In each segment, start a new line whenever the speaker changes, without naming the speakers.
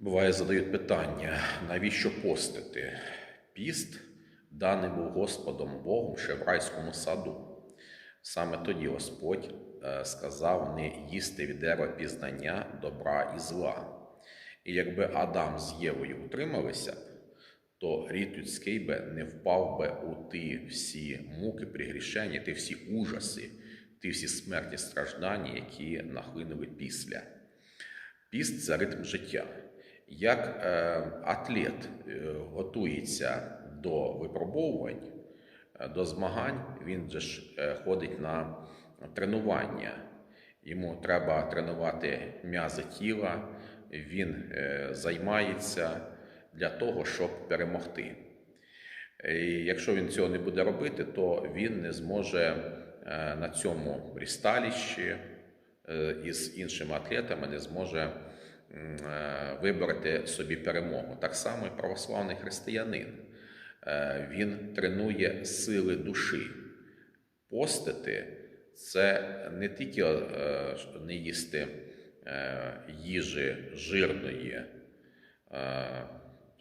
Буває, задають питання, навіщо постити? Піст даний був Господом Богом ще в райському саду. Саме тоді Господь е, сказав не їсти від дерева пізнання добра і зла. І якби Адам з Євою утрималися, то рід людський би не впав би у ті всі муки пригрішення, ті всі ужаси, ті всі смерті страждання, які нахлинули після. Піст це ритм життя. Як е, атлет е, готується до випробовувань, е, до змагань, він же ж ходить на тренування. Йому треба тренувати м'язи тіла, він займається для того, щоб перемогти. І якщо він цього не буде робити, то він не зможе на цьому рісталіщі із іншими атлетами не зможе вибрати собі перемогу. Так само і православний християнин. Е, Він тренує сили душі. Постити це не тільки е, не їсти е, їжі жирної, е,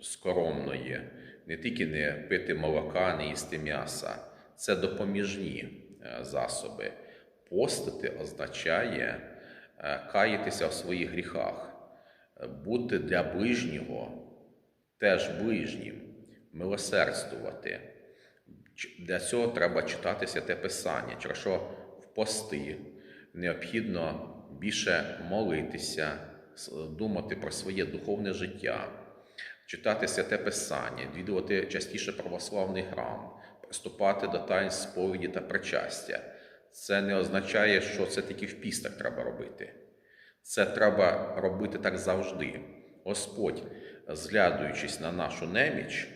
скоромної, не тільки не пити молока, не їсти м'яса. Це допоміжні е, засоби. Постити означає е, каятися в своїх гріхах, е, бути для ближнього теж ближнім, милосердствувати. Для цього треба читати святе Писання, через що в пости необхідно більше молитися, думати про своє духовне життя, читати святе Писання, відвідувати частіше православний храм, приступати до тайн сповіді та причастя. Це не означає, що це тільки в пістах треба робити. Це треба робити так завжди. Господь, зглядуючись на нашу неміч,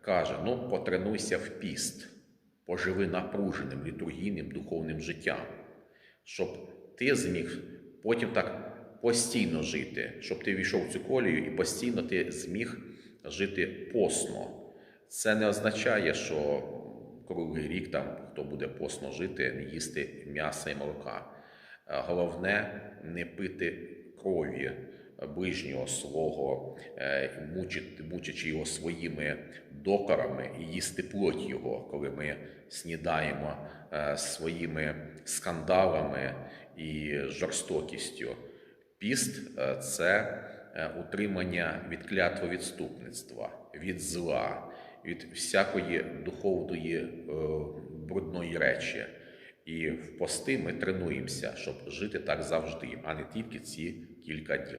каже: ну, потренуйся в піст, поживи напруженим літургійним духовним життям, щоб ти зміг потім так постійно жити, щоб ти війшов в цю колію і постійно ти зміг жити посно. Це не означає, що круглий рік там хто буде посно жити, їсти м'яса і молока. Головне не пити крові ближнього свого, е, мучити, мучачи його своїми докорами і їсти плоть його, коли ми снідаємо е, своїми скандалами і жорстокістю. Піст е, це утримання від клятви відступництва, від зла, від всякої духовної брудної речі. І в пости ми тренуємося, щоб жити так завжди, а не тільки ці кілька днів.